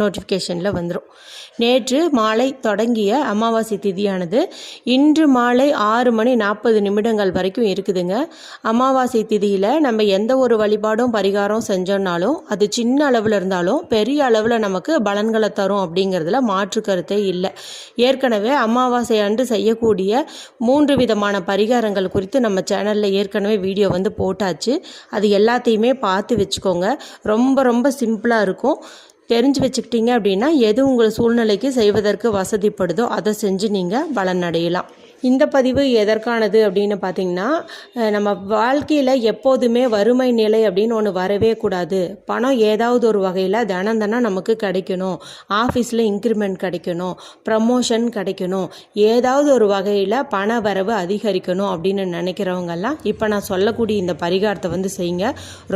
நோட்டிஃபிகேஷனில் வந்துடும் நேற்று மாலை தொடங்கிய அமாவாசை திதியானது இன்று மாலை ஆறு மணி நாற்பது நிமிடங்கள் வரைக்கும் இருக்குதுங்க. அமாவாசை திதியில் நம்ம எந்த ஒரு வழிபாடும் பரிகாரம் செஞ்சோம்னாலும் அது சின்ன அளவில் இருந்தாலும் பெரிய அளவில் நமக்கு பலன்களை தரும் அப்படிங்கிறதுல மாற்று கருத்தே இல்லை. ஏற்கனவே அமாவாசை அன்று செய்யக்கூடிய மூன்று விதமான பரிகாரங்கள் குறித்து நம்ம சேனலில் ஏற்கனவே வீடியோ வந்து போட்டாச்சு. அது எல்லாத்தையுமே பார்த்து வச்சுக்கோங்க. ரொம்ப ரொம்ப சிம்பிளாக இருக்கும். தெரிஞ்சு வச்சுக்கிட்டீங்க அப்படின்னா எது உங்கள் சூழ்நிலைக்கு செய்வதற்கு வசதிப்படுதோ அதை செஞ்சு நீங்கள் பலன் அடையலாம் இந்த பதிவு எதற்கானது அப்படின்னு பார்த்தீங்கன்னா நம்ம வாழ்க்கையில் எப்போதுமே வறுமை நிலை அப்படின்னு ஒன்று வரவே கூடாது. பணம் ஏதாவது ஒரு வகையில் தினம் தினம் நமக்கு கிடைக்கணும். ஆஃபீஸில் இன்க்ரிமெண்ட் கிடைக்கணும். ப்ரமோஷன் கிடைக்கணும். ஏதாவது ஒரு வகையில் பண வரவு அதிகரிக்கணும் அப்படின்னு நினைக்கிறவங்கெல்லாம் இப்போ நான் சொல்லக்கூடிய இந்த பரிகாரத்தை வந்து செய்யுங்க.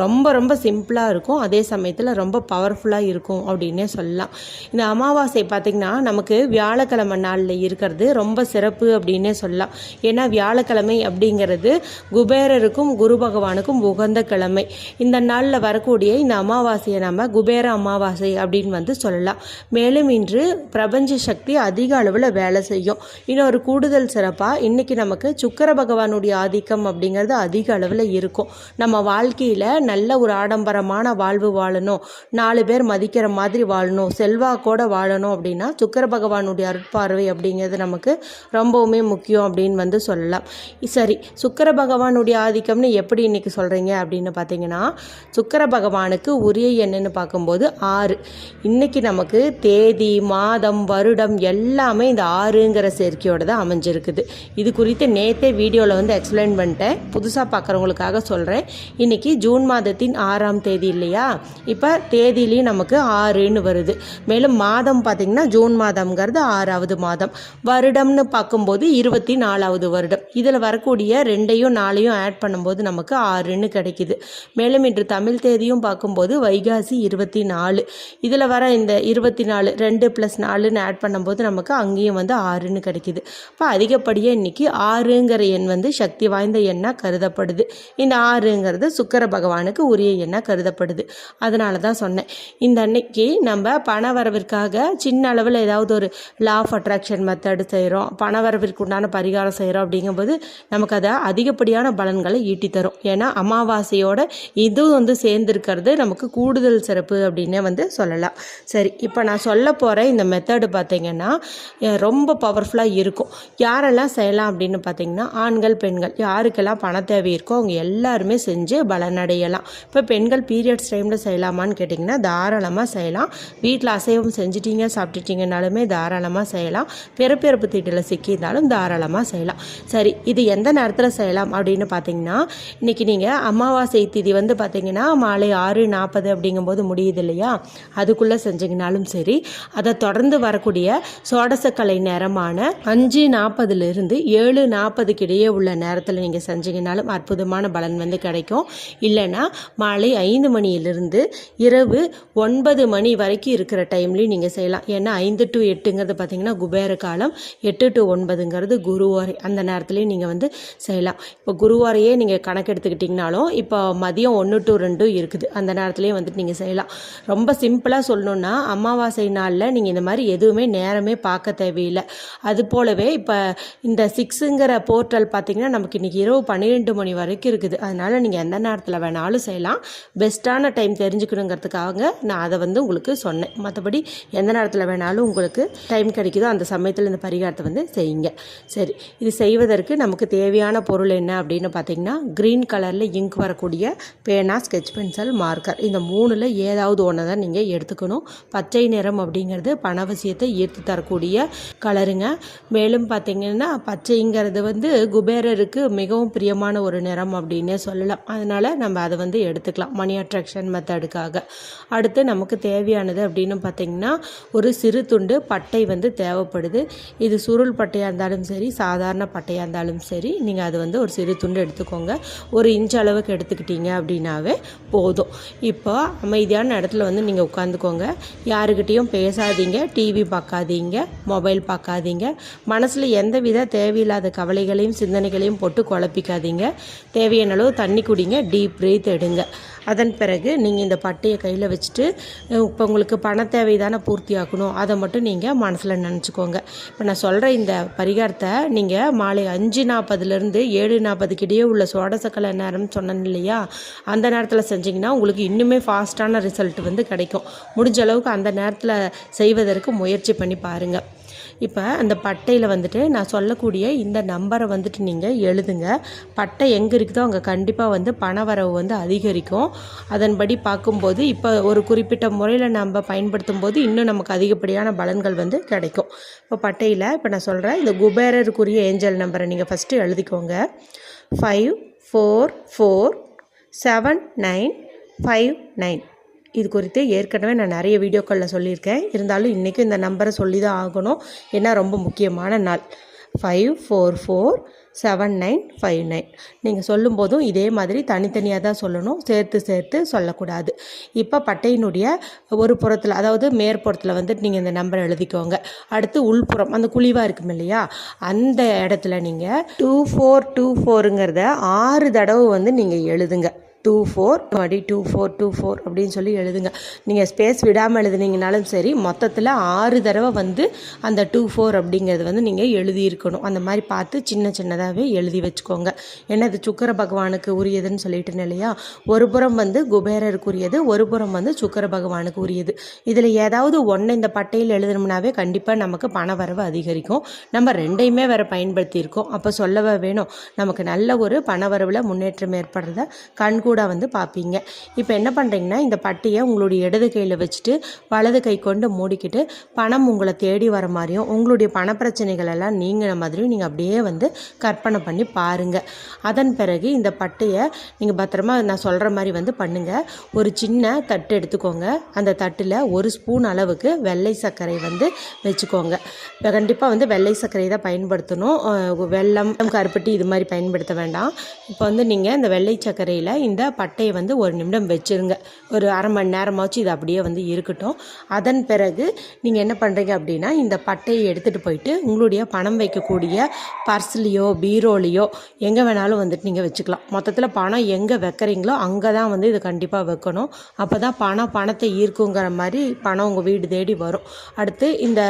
ரொம்ப ரொம்ப சிம்பிளாக இருக்கும். அதே சமயத்தில் ரொம்ப பவர்ஃபுல்லாக இருக்கும் அப்படின்னே சொல்லலாம். இந்த அமாவாசை பார்த்திங்கன்னா நமக்கு வியாழக்கிழமை நாளில் இருக்கிறது ரொம்ப சிறப்பு அப்படின்னே சொல்லலாம். ஏன்னா வியாழக்கிழமை அப்படிங்கிறது குபேரருக்கும் குரு பகவானுக்கும் உகந்த கிழமை. இந்த நாளில் வரக்கூடிய இந்த அமாவாசையை நம்ம குபேர அமாவாசை அப்படின்னு வந்து சொல்லலாம். மேலும் இன்று பிரபஞ்ச சக்தி அதிக அளவில் வேலை செய்யும். இன்னொரு கூடுதல் சிறப்பாக இன்னைக்கு நமக்கு சுக்கர பகவானுடைய ஆதிக்கம் அப்படிங்கிறது அதிக அளவில் இருக்கும். நம்ம வாழ்க்கையில் நல்ல ஒரு ஆடம்பரமான வாழ்வு வாழணும். நாலு பேர் மதிக்கிற மாதிரி வாழணும். செல்வாக்கோட வாழணும் அப்படின்னா சுக்கர பகவானுடைய அருட்பார்வை அப்படிங்கிறது நமக்கு ரொம்பவுமே முக்கியம். முக்கியம் அப்படின்னு வந்து சொல்லலாம். சரி சுக்கர பகவானுடைய ஆதிக்கம்னு எப்படி இன்னைக்கு சொல்கிறீங்க அப்படின்னு பார்த்தீங்கன்னா சுக்கர பகவானுக்கு உரிய என்னன்னு பார்க்கும்போது ஆறு. இன்னைக்கு நமக்கு தேதி மாதம் வருடம் எல்லாமே இந்த ஆறுங்கிற சேர்க்கையோட தான் அமைஞ்சிருக்குது. இது குறித்து நேற்றே வீடியோவில் வந்து எக்ஸ்பிளைன் பண்ணிட்டேன். புதுசாக பார்க்குறவங்களுக்காக சொல்கிறேன் இன்னைக்கு ஜூன் மாதத்தின் ஆறாம் தேதி இல்லையா? இப்போ தேதியிலையும் நமக்கு ஆறுன்னு வருது. மேலும் மாதம் பார்த்திங்கன்னா ஜூன் மாதம்ங்கிறது ஆறாவது மாதம். வருடம்னு பார்க்கும்போது இருபத்தி நாலாவது வருடம். இதில் வரக்கூடிய ரெண்டையும் நாளையும் ஆட் பண்ணும்போது நமக்கு ஆறுன்னு கிடைக்கிது. மேலும் இன்று தமிழ் தேதியும் பார்க்கும்போது வைகாசி இருபத்தி நாலு இதில் வர இந்த இருபத்தி நாலு ரெண்டு ப்ளஸ் நாலுன்னு ஆட் பண்ணும்போது நமக்கு அங்கேயும் வந்து ஆறுன்னு கிடைக்கிது. இப்போ அதிகப்படியாக இன்றைக்கி ஆறுங்கிற எண் வந்து சக்தி வாய்ந்த எண்ணாக கருதப்படுது. இந்த ஆறுங்கிறது சுக்கர பகவானுக்கு உரிய எண்ணாக கருதப்படுது. அதனால தான் சொன்னேன். இந்த அன்னைக்கு நம்ம பண வரவிற்காக சின்ன அளவில் ஏதாவது ஒரு லா ஆஃப் அட்ராக்ஷன் மெத்தடு செய்கிறோம் பண வரவிற்கு உண்டான பரிகாரம் செய்கிறோம் அப்படிங்கும்போது நமக்கு அதை அதிகப்படியான பலன்களை ஈட்டி தரும் ஏன்னா அமாவாசையோட இதுவும் வந்து சேர்ந்துருக்கிறது நமக்கு கூடுதல் சிறப்பு அப்படின்னே வந்து சொல்லலாம். சரி இப்போ நான் சொல்ல போகிற இந்த மெத்தடு பார்த்தீங்கன்னா ரொம்ப பவர்ஃபுல்லாக இருக்கும். யாரெல்லாம் செய்யலாம் அப்படின்னு பார்த்தீங்கன்னா ஆண்கள் பெண்கள் யாருக்கெல்லாம் பண தேவை இருக்கோ அவங்க எல்லாருமே செஞ்சு பலனடையலாம். இப்போ பெண்கள் பீரியட்ஸ் டைமில் செய்யலாமான்னு கேட்டிங்கன்னா தாராளமாக செய்யலாம். வீட்டில் அசைவம் செஞ்சிட்டீங்க சாப்பிட்டுட்டீங்கனாலுமே தாராளமாக செய்யலாம். பிறப்பிறப்பு தீட்டில் சிக்கியிருந்தாலும் தாராளமாக தாராளமாக செய்யலாம். சரி இது எந்த நேரத்தில் செய்யலாம் அப்படின்னு பார்த்தீங்கன்னா இன்றைக்கி நீங்கள் அமாவாசை திதி வந்து பார்த்தீங்கன்னா மாலை ஆறு நாற்பது அப்படிங்கும்போது முடியுது இல்லையா? அதுக்குள்ளே செஞ்சீங்கனாலும் சரி அதை தொடர்ந்து வரக்கூடிய சோடசக்கலை நேரமான அஞ்சு நாற்பதுலேருந்து ஏழு நாற்பதுக்கு இடையே உள்ள நேரத்தில் நீங்கள் செஞ்சீங்கனாலும் அற்புதமான பலன் வந்து கிடைக்கும். இல்லைன்னா மாலை ஐந்து மணியிலிருந்து இரவு ஒன்பது மணி வரைக்கும் இருக்கிற டைம்லையும் நீங்கள் செய்யலாம். ஏன்னா ஐந்து டு எட்டுங்கிறது பார்த்தீங்கன்னா குபேர காலம் எட்டு டு ஒன்பதுங்கிறது குருவாரை அந்த நேரத்துலேயும் நீங்கள் வந்து செய்யலாம். இப்போ குருவாரையே நீங்கள் கணக்கு எடுத்துக்கிட்டிங்கனாலும் இப்போ மதியம் ஒன்று டு ரெண்டும் இருக்குது. அந்த நேரத்துலேயும் வந்துட்டு நீங்கள் செய்யலாம். ரொம்ப சிம்பிளாக சொல்லணுன்னா அமாவாசை நாளில் நீங்கள் இந்த மாதிரி எதுவுமே நேரமே பார்க்க தேவையில்லை. அது போலவே இப்போ இந்த சிக்ஸுங்கிற போர்ட்டல் பார்த்தீங்கன்னா நமக்கு இன்றைக்கி இரவு பன்னிரெண்டு மணி வரைக்கும் இருக்குது. அதனால் நீங்கள் எந்த நேரத்தில் வேணாலும் செய்யலாம். பெஸ்ட்டான டைம் தெரிஞ்சுக்கணுங்கிறதுக்காக நான் அதை வந்து உங்களுக்கு சொன்னேன். மற்றபடி எந்த நேரத்தில் வேணாலும் உங்களுக்கு டைம் கிடைக்குதோ அந்த சமயத்தில் இந்த பரிகாரத்தை வந்து செய்யுங்க. சரி இது செய்வதற்கு நமக்கு தேவையான பொருள் என்ன அப்படின்னு பார்த்தீங்கன்னா க்ரீன் கலரில் இங்க் வரக்கூடிய பேனா ஸ்கெட்ச் பென்சில் மார்க்கர் இந்த மூணில் ஏதாவது ஒன்று தான் நீங்கள் எடுத்துக்கணும். பச்சை நிறம் அப்படிங்கிறது பணவசியத்தை ஈர்த்து தரக்கூடிய கலருங்க மேலும் பார்த்தீங்கன்னா பச்சைங்கிறது வந்து குபேரருக்கு மிகவும் பிரியமான ஒரு நிறம் அப்படின்னே சொல்லலாம். அதனால் நம்ம அதை வந்து எடுத்துக்கலாம். மணி அட்ராக்ஷன் மெத்தடுக்காக அடுத்து நமக்கு தேவையானது அப்படின்னு பார்த்தீங்கன்னா ஒரு சிறு துண்டு பட்டை வந்து தேவைப்படுது. இது சுருள் பட்டையாக இருந்தாலும் சரி சரி சாதாரண பட்டையாக இருந்தாலும் சரி நீங்கள் அது வந்து ஒரு சிறு துண்டு எடுத்துக்கோங்க. ஒரு இன்ச் அளவுக்கு எடுத்துக்கிட்டீங்க அப்படின்னாவே போதும். இப்போ அமைதியான இடத்துல வந்து நீங்கள் உட்காந்துக்கோங்க. யாருக்கிட்டேயும் பேசாதீங்க டிவி பார்க்காதீங்க மொபைல் பார்க்காதீங்க. மனசில் எந்த வித தேவையில்லாத கவலைகளையும் சிந்தனைகளையும் போட்டு குழப்பிக்காதீங்க. தேவையான அளவு தண்ணி குடிங்க டீப் பிரீத் எடுங்க. அதன் பிறகு நீங்கள் இந்த பட்டையை கையில் வச்சுட்டு இப்போ உங்களுக்கு பண தேவை தானே பூர்த்தி ஆக்கணும் அதை மட்டும் நீங்கள் மனசில் நினச்சிக்கோங்க. இப்போ நான் சொல்கிற இந்த பரிகாரத்தை நீங்கள் மாலை அஞ்சு நாற்பதுலேருந்து ஏழு நாற்பதுக்கு இடையே உள்ள சோடசக்கலை நேரம்னு சொன்னேன் இல்லையா? அந்த நேரத்தில் செஞ்சிங்கன்னா உங்களுக்கு இன்னுமே ஃபாஸ்ட்டான ரிசல்ட் வந்து கிடைக்கும். முடிஞ்ச அளவுக்கு அந்த நேரத்தில் செய்வதற்கு முயற்சி பண்ணி பாருங்கள் இப்போ அந்த பட்டையில் வந்துட்டு நான் சொல்லக்கூடிய இந்த நம்பரை வந்துட்டு நீங்கள் எழுதுங்க. பட்டை எங்கே இருக்குதோ அங்கே கண்டிப்பாக வந்து பண வரவு வந்து அதிகரிக்கும். அதன்படி பார்க்கும்போது இப்போ ஒரு குறிப்பிட்ட முறையில் நம்ம பயன்படுத்தும் போது இன்னும் நமக்கு அதிகப்படியான பலன்கள் வந்து கிடைக்கும். இப்போ பட்டையில் இப்போ நான் சொல்கிறேன் இந்த குபேரருக்குரிய ஏஞ்சல் நம்பரை நீங்கள் ஃபஸ்ட்டு எழுதிக்கோங்க. Five four four seven nine five nine இது குறித்து ஏற்கனவே நான் நிறைய வீடியோக்களில் சொல்லியிருக்கேன். இருந்தாலும் இன்றைக்கும் இந்த நம்பரை சொல்லி தான் ஆகணும். ஏன்னா ரொம்ப முக்கியமான நாள். Five four four seven nine five nine நீங்கள் சொல்லும்போதும் இதே மாதிரி தனித்தனியாக தான் சொல்லணும். சேர்த்து சேர்த்து சொல்லக்கூடாது. இப்போ பட்டையினுடைய ஒரு புறத்தில் அதாவது மேற்புறத்தில் வந்துட்டு நீங்கள் இந்த நம்பர் எழுதிக்கோங்க. அடுத்து உள்புறம் அந்த குழிவாக இருக்கும் இல்லையா? அந்த இடத்துல நீங்கள் டூ ஃபோர் டூ ஃபோருங்கிறத ஆறு தடவை வந்து நீங்கள் எழுதுங்க. டூ ஃபோர் மறுபடி டூ ஃபோர் டூ ஃபோர் அப்படின்னு சொல்லி எழுதுங்க. நீங்கள் ஸ்பேஸ் விடாமல் எழுதுனீங்கனாலும் சரி மொத்தத்தில் ஆறு தடவை வந்து அந்த டூ ஃபோர் அப்படிங்கிறது வந்து நீங்கள் எழுதியிருக்கணும். அந்த மாதிரி பார்த்து சின்ன சின்னதாகவே எழுதி வச்சுக்கோங்க. ஏன்னா இது சுக்கர பகவானுக்கு உரியதுன்னு சொல்லிட்டு இல்லையா? ஒரு புறம் வந்து குபேரருக்கு உரியது ஒரு புறம் வந்து சுக்கர பகவானுக்கு உரியது. இதில் ஏதாவது ஒன்று இந்த பட்டையில் எழுதணும்னாவே கண்டிப்பாக நமக்கு பண வரவு அதிகரிக்கும். நம்ம ரெண்டையுமே வேறு பயன்படுத்தியிருக்கோம். அப்போ சொல்லவே வேணும்? நமக்கு நல்ல ஒரு பண வரவில் முன்னேற்றம் ஏற்படுறத கண்கூட கூட வந்து பார்ப்பீங்க இப்போ என்ன பண்ணுறீங்கன்னா இந்த பட்டியை உங்களுடைய இடது கையில் வச்சுட்டு வலது கை கொண்டு மூடிக்கிட்டு பணம் உங்களை தேடி வர மாதிரியும் உங்களுடைய பண பிரச்சனைகள் எல்லாம் நீங்கிற மாதிரியும் நீங்கள் அப்படியே வந்து கற்பனை பண்ணி பாருங்கள் அதன் பிறகு இந்த பட்டையை நீங்கள் பத்திரமா நான் சொல்கிற மாதிரி வந்து பண்ணுங்கள் ஒரு சின்ன தட்டு எடுத்துக்கோங்க. அந்த தட்டில் ஒரு ஸ்பூன் அளவுக்கு வெள்ளை சர்க்கரை வந்து வச்சுக்கோங்க. இப்போ கண்டிப்பாக வந்து வெள்ளை சர்க்கரை தான் பயன்படுத்தணும். வெள்ளம் கருப்பட்டி இது மாதிரி பயன்படுத்த வேண்டாம். இப்போ வந்து நீங்கள் இந்த வெள்ளை சர்க்கரையில் இந்த பட்டையை வந்து ஒரு நிமிடம் வச்சுருங்க. ஒரு அரை மணி நேரமாச்சு இது அப்படியே வந்து இருக்கட்டும். அதன் பிறகு நீங்கள் என்ன பண்ணுறீங்க அப்படின்னா இந்த பட்டையை எடுத்துகிட்டு போயிட்டு உங்களுடைய பணம் வைக்கக்கூடிய பர்ஸ்லேயோ பீரோலேயோ எங்கே வேணாலும் வந்துட்டு நீங்கள் வச்சுக்கலாம். மொத்தத்தில் பணம் எங்கே வைக்கிறீங்களோ அங்கே தான் வந்து இது கண்டிப்பாக வைக்கணும். அப்போ தான் பணம் பணத்தை ஈர்க்குங்கிற மாதிரி பணம் உங்கள் வீடு தேடி வரும். அடுத்து இந்த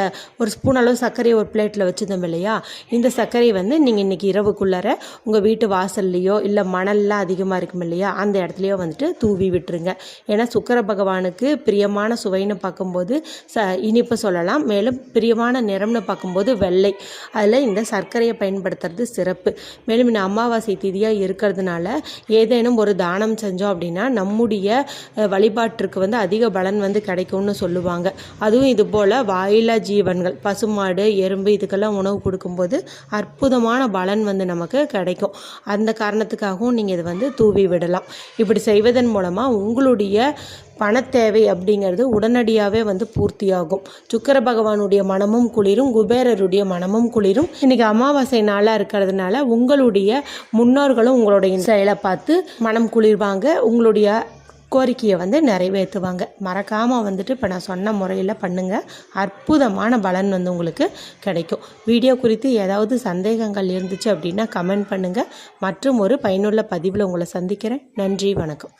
ஒரு ஸ்பூன் அளவு சர்க்கரையை ஒரு பிளேட்டில் வச்சுருந்தோம் இல்லையா? இந்த சர்க்கரை வந்து நீங்கள் இன்றைக்கி இரவுக்குள்ளார உங்கள் வீட்டு வாசல்லையோ இல்லை மணல்லாம் அதிகமாக இருக்கும் இல்லையா? அந்த இடத்துலையோ வந்துட்டு தூவி விட்டுருங்க. ஏன்னா சுக்கர பகவானுக்கு பிரியமான சுவைன்னு பார்க்கும்போது ச இனிப்பு சொல்லலாம். மேலும் பிரியமான நிறம்னு பார்க்கும்போது வெள்ளை. அதில் இந்த சர்க்கரையை பயன்படுத்துறது சிறப்பு. மேலும் இந்த அமாவாசை திதியாக இருக்கிறதுனால ஏதேனும் ஒரு தானம் செஞ்சோம் அப்படின்னா நம்முடைய வழிபாட்டிற்கு வந்து அதிக பலன் வந்து கிடைக்கும்னு சொல்லுவாங்க. அதுவும் இது போல் வாயிலா ஜீவன்கள் பசுமாடு எறும்பு இதுக்கெல்லாம் உணவு கொடுக்கும்போது அற்புதமான பலன் வந்து நமக்கு கிடைக்கும். அந்த காரணத்துக்காகவும் நீங்கள் இதை வந்து தூவி விடலாம். இப்படி செய்வதன் மூலமாக உங்களுடைய பணத்தேவை அப்படிங்கிறது உடனடியாகவே வந்து பூர்த்தியாகும். சுக்கர பகவானுடைய மனமும் குளிரும் குபேரருடைய மனமும் குளிரும். இன்றைக்கி அமாவாசை நாளாக இருக்கிறதுனால உங்களுடைய முன்னோர்களும் உங்களுடைய செயலை பார்த்து மனம் குளிர்வாங்க. உங்களுடைய கோரிக்கையை வந்து நிறைவேற்றுவாங்க. மறக்காமல் வந்துட்டு இப்போ நான் சொன்ன முறையில் பண்ணுங்கள் அற்புதமான பலன் வந்து உங்களுக்கு கிடைக்கும். வீடியோ குறித்து ஏதாவது சந்தேகங்கள் இருந்துச்சு அப்படின்னா கமெண்ட் பண்ணுங்கள் மற்றும் ஒரு பயனுள்ள பதிவில் உங்களை சந்திக்கிறேன். நன்றி வணக்கம்.